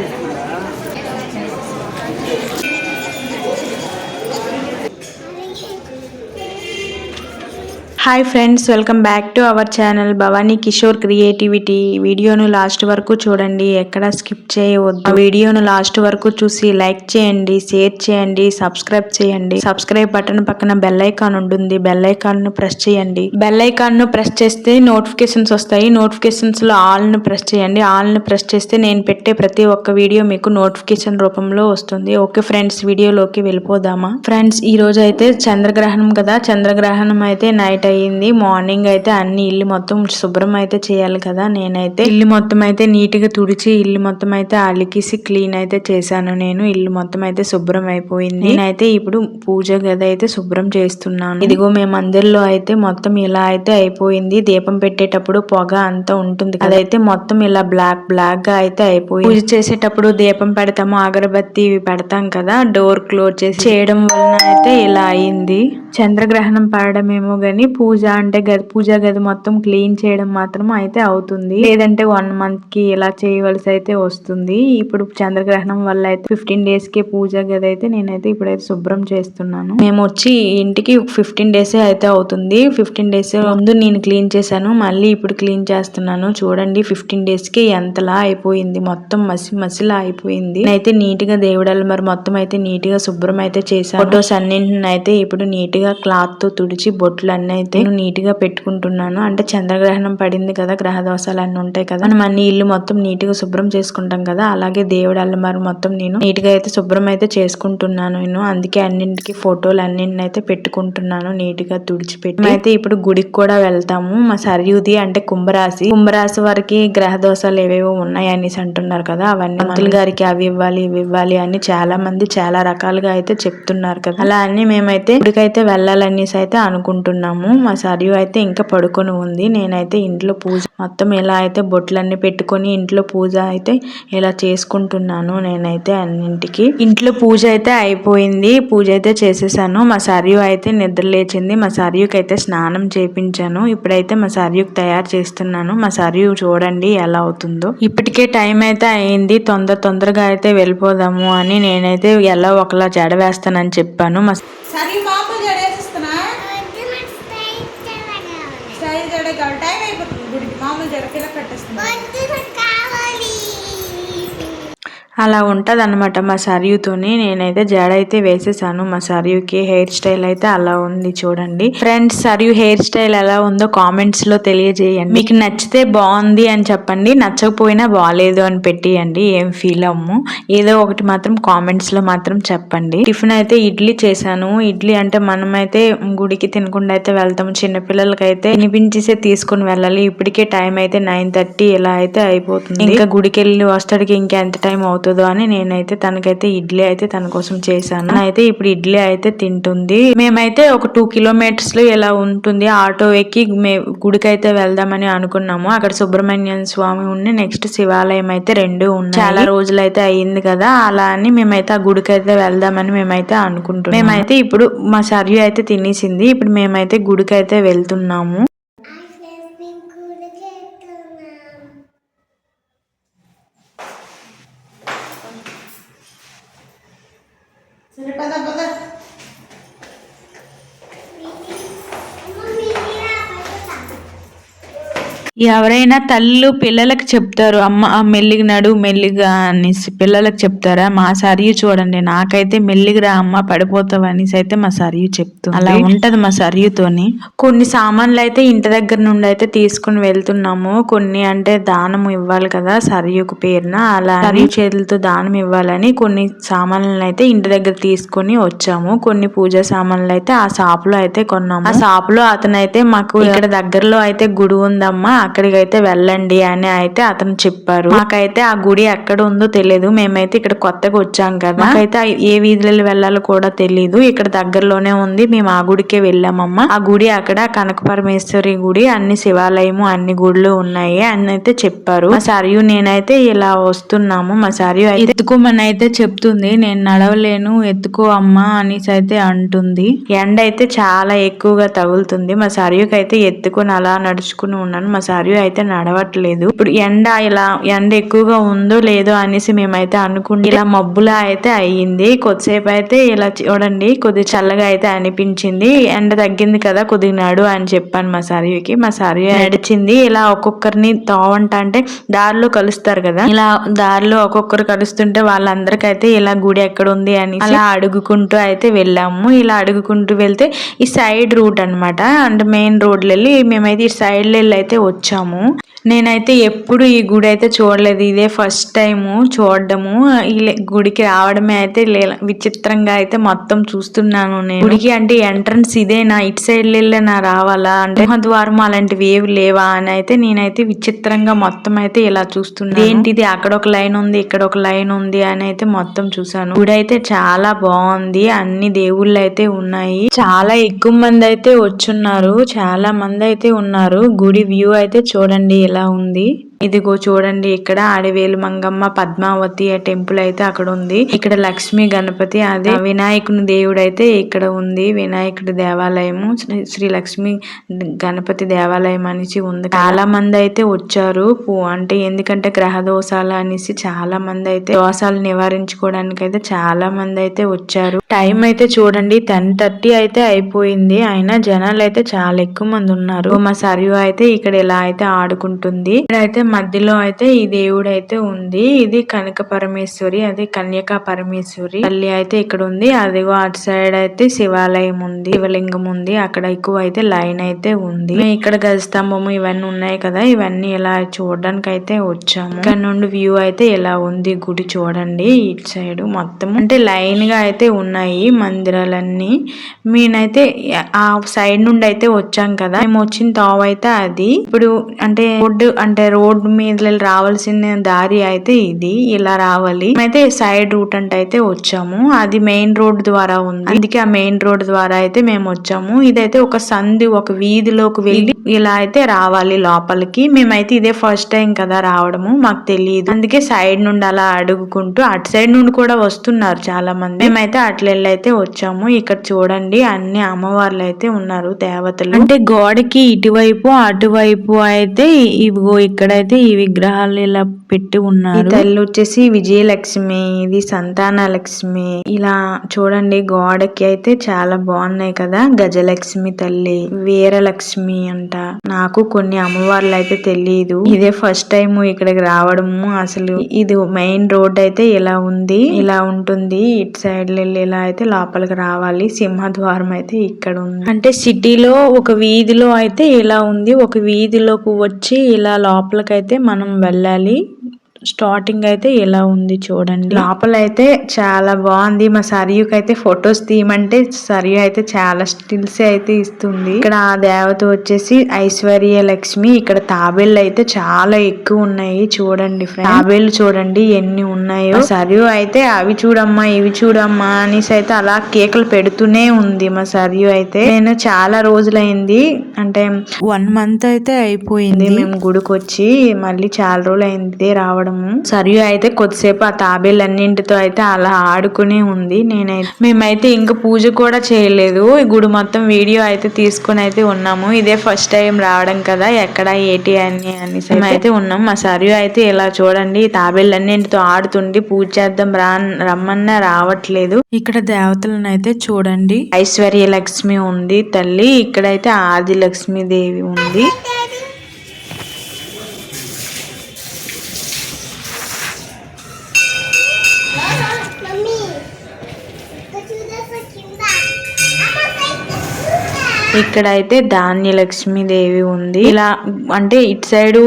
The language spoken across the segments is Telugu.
Thank you. Hi friends welcome back to our channel Bhavani Kishore creativity వీడియోను లాస్ట్ వరకు చూడండి ఎక్కడ స్కిప్ చేయవద్దు. వీడియోను లాస్ట్ వరకు చూసి లైక్ చేయండి షేర్ చేయండి సబ్స్క్రైబ్ చేయండి. సబ్స్క్రైబ్ బటన్ పక్కన బెల్ ఐకాన్ ఉంటుంది బెల్ ఐకాన్ను ప్రెస్ చేయండి. బెల్ ఐకాన్ను ప్రెస్ చేస్తే నోటిఫికేషన్స్ వస్తాయి. నోటిఫికేషన్స్లో ఆల్ను ప్రెస్ చేయండి. ఆల్ను ప్రెస్ చేస్తే నేను పెట్టే ప్రతి ఒక్క వీడియో మీకు నోటిఫికేషన్ రూపంలో వస్తుంది. ఓకే ఫ్రెండ్స్ వీడియోలోకి వెళ్ళిపోదామా? ఫ్రెండ్స్ ఈ రోజు అయితే చంద్రగ్రహణం కదా? చంద్రగ్రహణం అయితే నైట్ అయింది. మార్నింగ్ అయితే అన్ని ఇల్లు మొత్తం శుభ్రం అయితే చేయాలి కదా. నేనైతే ఇల్లు మొత్తం అయితే నీట్గా తుడిచి ఇల్లు మొత్తం అయితే అలికిసి క్లీన్ అయితే చేశాను నేను. ఇల్లు మొత్తం అయితే శుభ్రం అయిపోయింది. నేనైతే ఇప్పుడు పూజ గది అయితే శుభ్రం చేస్తున్నాను. ఇదిగో మేము అందరిలో అయితే మొత్తం ఇలా అయితే అయిపోయింది. దీపం పెట్టేటప్పుడు పొగ అంతా ఉంటుంది అదైతే మొత్తం ఇలా బ్లాక్ బ్లాక్గా అయితే అయిపోయింది. పూజ చేసేటప్పుడు దీపం పెడతాము అగరబత్తి ఇవి పెడతాం కదా. డోర్ క్లోజ్ చేసి చేయడం వలన అయితే ఇలా అయింది. చంద్రగ్రహణం పడడమేమో గాని పూజ అంటే గది పూజ గది మొత్తం క్లీన్ చేయడం మాత్రం అయితే అవుతుంది. లేదంటే వన్ మంత్కి ఇలా చేయవలసి అయితే వస్తుంది. ఇప్పుడు చంద్రగ్రహణం వల్ల అయితే ఫిఫ్టీన్ డేస్కి పూజ గది అయితే నేనైతే ఇప్పుడైతే శుభ్రం చేస్తున్నాను. మేము వచ్చి ఇంటికి ఫిఫ్టీన్ డేస్ అయితే అవుతుంది. ఫిఫ్టీన్ డేస్ ముందు నేను క్లీన్ చేశాను. మళ్ళీ ఇప్పుడు క్లీన్ చేస్తున్నాను. చూడండి ఫిఫ్టీన్ డేస్కి ఎంతలా అయిపోయింది. మొత్తం మసి మసిలా అయిపోయింది. అయితే నీట్గా దేవుడాలు మరి మొత్తం అయితే నీట్గా శుభ్రం అయితే చేశాను. ఫొటోస్ అన్నింటిని అయితే ఇప్పుడు నీట్గా క్లాత్తో తుడిచి బొట్లు అన్ని అయితే నీట్గా పెట్టుకుంటున్నాను. అంటే చంద్రగ్రహణం పడింది కదా గ్రహ దోషాలు అన్ని ఉంటాయి కదా. మనం అన్ని ఇల్లు మొత్తం నీట్గా శుభ్రం చేసుకుంటాం కదా. అలాగే దేవుడాలు మరి మొత్తం నేను నీట్గా అయితే శుభ్రం అయితే చేసుకుంటున్నాను నేను. అందుకే అన్నింటికి ఫోటోలు అన్నింటిని అయితే పెట్టుకుంటున్నాను నీట్గా తుడిచిపెట్టి. అయితే ఇప్పుడు గుడికి కూడా వెళ్తాము. మా సరియుది అంటే కుంభరాశి. కుంభరాశి వారికి గ్రహ దోషాలు ఏవేవో ఉన్నాయి అనేసి అంటున్నారు కదా. అవన్నీ మంత్రులు గారికి అవి ఇవ్వాలి ఇవి ఇవ్వాలి అని చాలా మంది చాలా రకాలుగా అయితే చెప్తున్నారు కదా. అలా అని మేమైతే గుడికైతే వెళ్ళాలనేసి అయితే అనుకుంటున్నాము. మా సరియు అయితే ఇంకా పడుకొని ఉంది. నేనైతే ఇంట్లో పూజ మొత్తం ఎలా అయితే బొట్లన్నీ పెట్టుకొని ఇంట్లో పూజ అయితే ఇలా చేసుకుంటున్నాను నేనైతే అన్నింటికి. ఇంట్లో పూజ అయితే అయిపోయింది. పూజ అయితే చేసేసాను. మా సరియు అయితే నిద్ర లేచింది. మా సరియుకి అయితే స్నానం చేపించాను. ఇప్పుడైతే మా సరియుకి తయారు చేస్తున్నాను. మా సరియు చూడండి ఎలా అవుతుందో. ఇప్పటికే టైం అయితే అయింది. తొందర తొందరగా అయితే వెళ్ళిపోదాము అని నేనైతే ఎలా ఒకలా జడ వేస్తానని చెప్పాను. మా సరే మామూలు జడేసిస్తున్నా స్టైల్ జడే కావాలి టైం అయిపోతుంది గుడికి అలా ఉంటుంది అనమాట మా సరియుతోని. నేనైతే జడ అయితే వేసేసాను. మా సరియుకి హెయిర్ స్టైల్ అయితే అలా ఉంది చూడండి. ఫ్రెండ్స్ సరియు హెయిర్ స్టైల్ ఎలా ఉందో కామెంట్స్లో తెలియజేయండి. మీకు నచ్చితే బాగుంది అని చెప్పండి. నచ్చకపోయినా బాగాలేదు అని పెట్టియండి. ఏం ఫీల్ అవ్వము. ఏదో ఒకటి మాత్రం కామెంట్స్లో మాత్రం చెప్పండి. టిఫిన్ అయితే ఇడ్లీ చేశాను. ఇడ్లీ అంటే మనమైతే గుడికి తినకుండా అయితే వెళ్తాము. చిన్నపిల్లలకి అయితే వినిపించేసే తీసుకుని వెళ్ళాలి. ఇప్పటికే టైం అయితే నైన్ థర్టీ. ఇలా అయితే అయిపోతుంది. ఇంకా గుడికి వెళ్ళి వస్తాడికి ఇంకా ఎంత టైం అవుతుంది? అని నేనైతే తనకైతే ఇడ్లీ అయితే తన కోసం చేశాను. అయితే ఇప్పుడు ఇడ్లీ అయితే తింటుంది. మేమైతే ఒక టూ కిలోమీటర్స్లో ఇలా ఉంటుంది ఆటో ఎక్కి మే గుడికైతే వెళ్దామని అనుకున్నాము. అక్కడ సుబ్రహ్మణ్యం స్వామి ఉండి నెక్స్ట్ శివాలయం అయితే రెండు ఉన్నాయి. చాలా రోజులు అయితే అయ్యింది కదా అలా అని మేమైతే ఆ గుడికి అయితే వెళ్దామని మేమైతే అనుకుంటున్నాం మేమైతే ఇప్పుడు మా సర్యు అయితే తినేసింది. ఇప్పుడు మేమైతే గుడికి అయితే వెళ్తున్నాము. Sini pada pada. Ini. ఎవరైనా తల్లు పిల్లలకు చెప్తారు అమ్మ ఆ మెల్లిగా నడు మెల్లిగా అనేసి పిల్లలకు చెప్తారా? మా సరియు చూడండి నాకైతే మెల్లిగా రా అమ్మ పడిపోతావు అనేసి అయితే మా సరియు చెప్తుంది. అలా ఉంటది మా సరియుతోని. కొన్ని సామాన్లు అయితే ఇంటి దగ్గర నుండి అయితే తీసుకుని వెళ్తున్నాము. కొన్ని అంటే దానం ఇవ్వాలి కదా సరియుకు పేరున. అలా సరియు చేతులతో దానం ఇవ్వాలని కొన్ని సామాన్లను అయితే ఇంటి దగ్గర తీసుకొని వచ్చాము. కొన్ని పూజా సామాన్లు అయితే ఆ షాప్లో అయితే కొన్నాము. ఆ షాప్లో అతనైతే మాకు ఇక్కడ దగ్గరలో అయితే గుడి ఉందమ్మా. అక్కడికి అయితే వెళ్ళండి అని అయితే అతను చెప్పారు. మాకైతే ఆ గుడి ఎక్కడ ఉందో తెలియదు మేమైతే ఇక్కడ కొత్తగా వచ్చాం కదా. మాకైతే ఏ వీధులలో వెళ్ళాలో కూడా తెలియదు ఇక్కడ దగ్గరలోనే ఉంది. మేము ఆ గుడికే వెళ్ళామమ్మా. ఆ గుడి అక్కడ కనక పరమేశ్వరి గుడి అన్ని శివాలయము అన్ని గుడులు ఉన్నాయి అని అయితే చెప్పారు. మా సరియు నేనైతే ఇలా వస్తున్నాము. మా సరియు అయితే ఎత్తుకోమని అయితే చెప్తుంది. నేను నడవలేను. ఎత్తుకో అమ్మా అనేసి అయితే అంటుంది. ఎండ అయితే చాలా ఎక్కువగా తగులుతుంది. మా సరియుకి అయితే ఎత్తుకొని అలా నడుచుకుని ఉన్నాను. మా సరియు అయితే నడవట్లేదు. ఇప్పుడు ఎండ ఇలా ఎండ ఎక్కువగా ఉందో లేదో అనేసి మేమైతే అనుకుంటే ఇలా మబ్బులా అయితే అయ్యింది. కొద్దిసేపు అయితే ఇలా చూడండి కొద్ది చల్లగా అయితే అనిపించింది. ఎండ తగ్గింది కదా కొద్దిగా అని చెప్పాను మా సారీకి మా సరియు నడిచింది. ఇలా ఒక్కొక్కరిని తోవంట అంటే దారిలో కలుస్తారు కదా. ఇలా దారిలో ఒక్కొక్కరు కలుస్తుంటే వాళ్ళందరికైతే ఇలా గుడి ఎక్కడ ఉంది అని అలా అడుగుకుంటూ అయితే వెళ్ళాము. ఇలా అడుగుకుంటూ వెళ్తే ఈ సైడ్ రూట్ అన్నమాట. అంటే మెయిన్ రోడ్లు వెళ్ళి మేమైతే ఈ సైడ్ వెళ్ళి అయితే వచ్చాము. వచ్చాము. నేనైతే ఎప్పుడు ఈ గుడి అయితే చూడలేదు. ఇదే ఫస్ట్ టైము చూడడము. ఈ గుడికి రావడమే అయితే లే- విచిత్రంగా అయితే మొత్తం చూస్తున్నాను నేను. గుడికి అంటే ఎంట్రన్స్ ఇదేనా? ఇటు సైడ్ వెళ్ళినా? రావాలా? అంటే ద్వారం అలాంటివి ఏవి లేవా? అని అయితే నేనైతే విచిత్రంగా మొత్తం అయితే ఇలా చూస్తున్నాను. ఏంటిది అక్కడ ఒక లైన్ ఉంది ఇక్కడ ఒక లైన్ ఉంది అని అయితే మొత్తం చూసాను గుడి అయితే చాలా బాగుంది. అన్ని దేవుళ్ళు అయితే ఉన్నాయి. చాలా ఎక్కువ మంది అయితే వచ్చున్నారు. చాలా మంది అయితే ఉన్నారు. గుడి వ్యూ అయితే చూడండి ఎలా ఉంది. ఇదిగో చూడండి ఇక్కడ ఆడివేలు మంగమ్మ పద్మావతి టెంపుల్ అయితే అక్కడ ఉంది. ఇక్కడ లక్ష్మి గణపతి అదే వినాయకుని దేవుడు అయితే ఇక్కడ ఉంది. వినాయకుడి దేవాలయము శ్రీ- లక్ష్మి గణపతి దేవాలయం అనేసి ఉంది. చాలా మంది అయితే వచ్చారు. అంటే ఎందుకంటే గ్రహ దోషాలు అనేసి చాలా మంది అయితే దోషాలు నివారించుకోవడానికి అయితే చాలా మంది అయితే వచ్చారు. టైం అయితే చూడండి టెన్ థర్టీ అయితే అయిపోయింది. అయినా జనాలు అయితే చాలా ఎక్కువ మంది ఉన్నారు. మా సరియు అయితే ఇక్కడ ఇలా అయితే ఆడుకుంటుంది. ఇక్కడైతే మధ్యలో అయితే ఈ దేవుడు అయితే ఉంది. ఇది కనక పరమేశ్వరి అది కన్యకా పరమేశ్వరి. తల్లి అయితే ఇక్కడ ఉంది. అదిగో అటు సైడ్ అయితే శివాలయం ఉంది శివలింగం ఉంది. అక్కడ ఎక్కువ అయితే లైన్ అయితే ఉంది. ఇక్కడ గజస్తంభము ఇవన్నీ ఉన్నాయి కదా ఇవన్నీ ఇలా చూడడానికి అయితే వచ్చాము. ఇక్కడ నుండి వ్యూ అయితే ఇలా ఉంది గుడి చూడండి. ఇటు సైడ్ మొత్తం అంటే లైన్గా అయితే ఉన్నాయి మందిరాలన్నీ. మేనైతే ఆ సైడ్ నుండి అయితే వచ్చాం కదా. మేము వచ్చిన తావు అయితే అది. ఇప్పుడు అంటే రోడ్డు అంటే రోడ్ రోడ్డు మీద రావాల్సిన దారి అయితే ఇది. ఇలా రావాలి. అయితే సైడ్ రూట్ అంటే అయితే వచ్చాము. అది మెయిన్ రోడ్ ద్వారా ఉంది. అందుకే ఆ మెయిన్ రోడ్ ద్వారా అయితే మేము వచ్చాము. ఇదైతే ఒక సంధి ఒక వీధిలోకి వెళ్ళి ఇలా అయితే రావాలి లోపలికి. మేమైతే ఇదే ఫస్ట్ టైం కదా రావడము. మాకు తెలియదు అందుకే సైడ్ నుండి అలా అడుగుకుంటూ అటు సైడ్ నుండి కూడా వస్తున్నారు చాలా మంది మేమైతే అట్లా అయితే వచ్చాము. ఇక్కడ చూడండి అన్ని అమ్మవార్లు అయితే ఉన్నారు దేవతలు. అంటే గోడకి ఇటువైపు అటువైపు అయితే ఇవిగో ఇక్కడైతే ఈ విగ్రహాలు ఇలా పెట్టి ఉన్నారు. తల్లి వచ్చేసి విజయలక్ష్మి ఇది సంతాన లక్ష్మి ఇలా చూడండి గోడకి అయితే చాలా బాగున్నాయి కదా గజలక్ష్మి తల్లి వీరలక్ష్మి అంట. నాకు కొన్ని అమ్మవార్లు అయితే తెలియదు ఇదే ఫస్ట్ టైం ఇక్కడికి రావడము అసలు. ఇది మెయిన్ రోడ్ అయితే ఇలా ఉంది ఇలా ఉంటుంది. ఇటు సైడ్ వెళ్ళి ఇలా అయితే లోపలికి రావాలి. సింహద్వారం అయితే ఇక్కడ ఉంది. అంటే సిటీలో ఒక వీధిలో అయితే ఇలా ఉంది. ఒక వీధిలోకి వచ్చి ఇలా అయితే మనం వెళ్ళాలి. స్టార్టింగ్ అయితే ఇలా ఉంది చూడండి. లోపల అయితే చాలా బాగుంది. మా సరియుకి అయితే ఫొటోస్ తీయమంటే సరియు అయితే చాలా స్టిల్స్ అయితే ఇస్తుంది. ఇక్కడ ఆ దేవత వచ్చేసి ఐశ్వర్య లక్ష్మి ఇక్కడ తాబేళ్ళు అయితే చాలా ఎక్కువ ఉన్నాయి చూడండి తాబేళ్ళు చూడండి ఎన్ని ఉన్నాయో. సరియు అయితే అవి చూడమ్మా ఇవి చూడమ్మా అనేసి అయితే అలా కేకలు పెడుతూనే ఉంది మా సరియు అయితే. నేను చాలా రోజులైంది అంటే వన్ మంత్ అయితే అయిపోయింది. మేము గుడికి వచ్చి మళ్ళీ చాలా రోజులు అయింది రావడము సరియు అయితే కొద్దిసేపు ఆ తాబేళ్ళన్నింటితో అయితే అలా ఆడుకునే ఉంది. నేనైతే మేమైతే ఇంకా పూజ కూడా చేయలేదు. ఈ గుడి మొత్తం వీడియో అయితే తీసుకుని అయితే ఉన్నాము. ఇదే ఫస్ట్ టైం రావడం కదా. ఎక్కడ ఏటి అని అనేసి అయితే ఉన్నాం. మా సరియు అయితే ఇలా చూడండి ఈ తాబేళ్ళన్నింటితో ఆడుతుండి పూజ చేద్దాం రా రమ్మన్నా రావట్లేదు. ఇక్కడ దేవతలను అయితే చూడండి. ఐశ్వర్య లక్ష్మి ఉంది తల్లి. ఇక్కడైతే ఆది లక్ష్మి దేవి ఉంది. ఇక్కడైతే ధాన్యలక్ష్మీదేవి ఉంది. ఇలా అంటే ఇటు సైడ్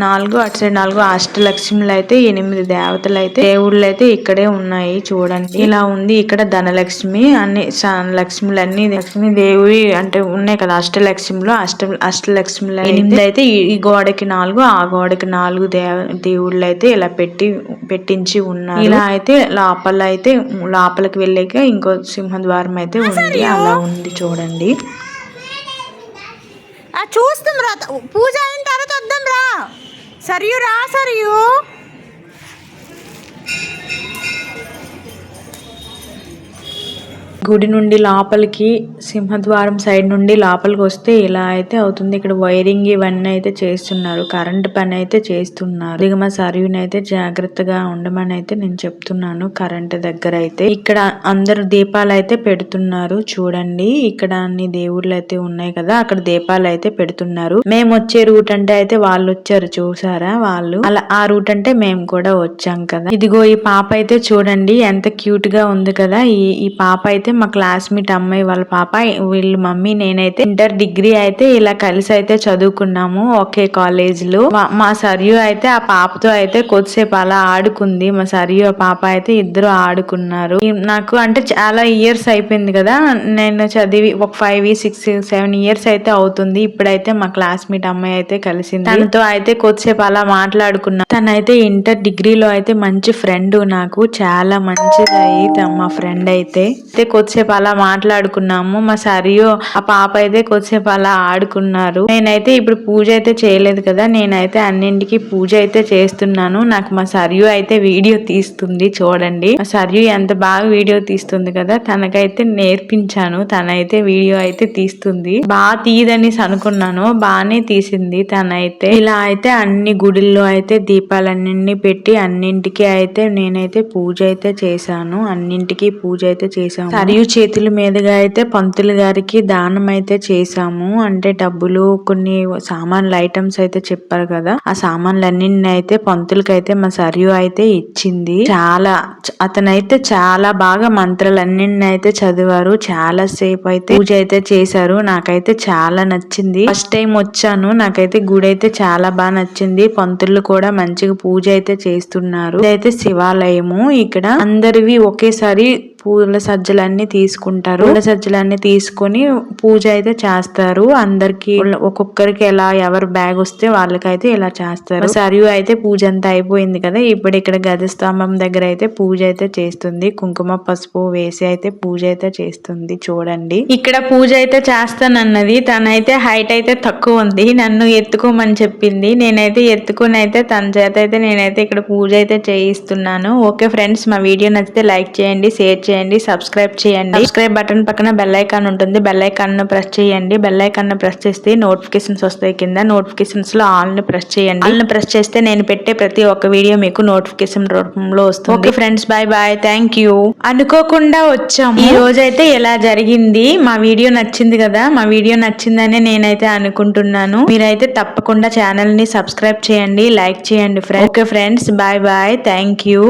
నాలుగు అటు సైడ్ నాలుగు అష్టలక్ష్మిలు అయితే ఎనిమిది దేవతలు అయితే దేవుళ్ళు అయితే ఇక్కడే ఉన్నాయి చూడండి. ఇలా ఉంది ఇక్కడ ధనలక్ష్మి అన్ని లక్ష్మిలు అన్ని లక్ష్మి దేవి అంటే ఉన్నాయి కదా అష్టలక్ష్మిలో అష్ట అష్టలక్ష్మిలు ఎనిమిది అయితే ఈ- గోడకి నాలుగు ఆ గోడకి నాలుగు దేవ దేవుళ్ళు అయితే ఇలా పెట్టి పెట్టించి ఉన్నారు. ఇలా అయితే లోపల అయితే లోపలికి వెళ్ళాక ఇంకో సింహద్వారం అయితే ఉంది అలా ఉంది చూడండి. చూస్తాం రా. పూజ అయిన తర్వాత వద్దాం రా. సరియు రా సరియు. గుడి నుండి లోపలికి సింహద్వారం సైడ్ నుండి లోపలికి వస్తే ఇలా అయితే అవుతుంది. ఇక్కడ వైరింగ్ ఇవన్నీ అయితే చేస్తున్నారు. కరెంట్ పని అయితే చేస్తున్నారు. ఇక మా సర్వీని అయితే జాగ్రత్తగా ఉండమని అయితే నేను చెప్తున్నాను. కరెంట్ దగ్గర అయితే ఇక్కడ అందరు దీపాలు అయితే పెడుతున్నారు. చూడండి ఇక్కడ అన్ని దేవుళ్ళు అయితే ఉన్నాయి కదా అక్కడ దీపాలు అయితే పెడుతున్నారు. మేము వచ్చే రూట్ అంటే అయితే వాళ్ళు వచ్చారు చూసారా వాళ్ళు? అలా ఆ రూట్ అంటే మేము కూడా వచ్చాం కదా. ఇదిగో ఈ పాప అయితే చూడండి ఎంత క్యూట్గా ఉంది కదా. ఈ ఈ పాప అయితే మా క్లాస్మేట్ అమ్మాయి వాళ్ళ పాప వీళ్ళు మమ్మీ నేనైతే ఇంటర్ డిగ్రీ అయితే ఇలా కలిసి అయితే చదువుకున్నాము ఒకే కాలేజ్లో. మా- సర్యూ సరియు అయితే ఆ పాపతో అయితే కొద్దిసేపు అలా ఆడుకుంది. మా సరియు ఆ పాప అయితే ఇద్దరు ఆడుకున్నారు. నాకు అంటే చాలా ఇయర్స్ అయిపోయింది కదా నేను చదివి ఒక ఫైవ్ సిక్స్ సెవెన్ ఇయర్స్ అయితే అవుతుంది. ఇప్పుడైతే మా క్లాస్మేట్ అమ్మాయి అయితే కలిసింది. తనతో అయితే కొద్దిసేపు అలా మాట్లాడుకున్నా. తనైతే ఇంటర్ డిగ్రీలో అయితే మంచి ఫ్రెండ్ నాకు చాలా మంచిది అయితే మా ఫ్రెండ్ అయితే. అయితే కొద్దిసేపు అలా మాట్లాడుకున్నాము. మా సరియో ఆ పాప అయితే కొద్దిసేపు అలా ఆడుకున్నారు. నేనైతే ఇప్పుడు పూజ అయితే చేయలేదు కదా నేనైతే అన్నింటికి పూజ అయితే చేస్తున్నాను. నాకు మా సరియు అయితే వీడియో తీస్తుంది చూడండి. మా సరియు ఎంత బాగా వీడియో తీస్తుంది కదా తనకైతే నేర్పించాను. తనైతే వీడియో అయితే తీస్తుంది. బాగా తీయదని అనుకున్నాను బాగానే తీసింది తనైతే. ఇలా అయితే అన్ని గుడిల్లో అయితే దీపాలన్నీ పెట్టి అన్నింటికి అయితే నేనైతే పూజ అయితే చేశాను. అన్నింటికి పూజ అయితే చేశాను. చేసాము సరియు చేతుల మీదుగా అయితే పంతులు గారికి దానం అయితే చేశాము. అంటే డబ్బులు కొన్ని సామాన్లు ఐటమ్స్ అయితే చెప్పారు కదా. ఆ సామాన్లన్నీ అయితే పంతులకి అయితే మా సరియు అయితే ఇచ్చింది. చాలా అతనైతే చాలా బాగా మంత్రాలన్నీ అయితే చదివారు. చాలా సేపు అయితే పూజ అయితే చేశారు. నాకైతే చాలా నచ్చింది. ఫస్ట్ టైం వచ్చాను. నాకైతే గుడి అయితే చాలా బాగా నచ్చింది. పంతులు కూడా మంచిగా పూజ అయితే చేస్తున్నారు. ఇదైతే శివాలయము. ఇక్కడ అందరివి ఒకేసారి పూల సజ్జలన్నీ తీసుకుంటారు. పూల సజ్జలన్నీ తీసుకొని పూజ అయితే చేస్తారు. అందరికి ఒక్కొక్కరికి ఎలా ఎవరు బ్యాగ్ వస్తే వాళ్ళకైతే ఇలా చేస్తారు. సరియు అయితే పూజ అంతా అయిపోయింది కదా ఇప్పుడు ఇక్కడ గజస్తంభం దగ్గర అయితే పూజ అయితే చేస్తుంది. కుంకుమ పసుపు వేసి అయితే పూజ అయితే చేస్తుంది. చూడండి. ఇక్కడ పూజ అయితే చేస్తానన్నది. తనైతే హైట్ అయితే తక్కువ ఉంది. నన్ను ఎత్తుకోమని చెప్పింది. నేనైతే ఎత్తుకుని అయితే తన చేత అయితే నేనైతే ఇక్కడ పూజ అయితే చేయిస్తున్నాను. ఓకే ఫ్రెండ్స్ మా వీడియో నచ్చితే లైక్ చేయండి షేర్ చేయండి. సబ్స్క్రైబ్ చేయండి. సబ్స్క్రైబ్ బటన్ పక్కన బెల్ ఐకాన్ ఉంటుంది. బెల్ ఐకాన్ను ప్రెస్ చేయండి. బెల్ ఐకాన్ను ప్రెస్ చేస్తే నోటిఫికేషన్స్ వస్తాయి కింద. నోటిఫికేషన్స్లో ఆల్ని ప్రెస్ చేయండి. ఆల్ని ప్రెస్ చేస్తే నేను పెట్టే ప్రతి ఒక్క వీడియో మీకు నోటిఫికేషన్ రూపంలో వస్తుంది. Okay friends bye bye thank you అనుకోకుండా వచ్చాము. ఈ రోజు అయితే ఇలా జరిగింది? మా వీడియో నచ్చింది కదా? మా వీడియో నచ్చిందని నేనైతే అనుకుంటున్నాను. మీరైతే తప్పకుండా ఛానల్ని సబ్స్క్రైబ్ చేయండి లైక్ చేయండి friends okay friends bye bye thank you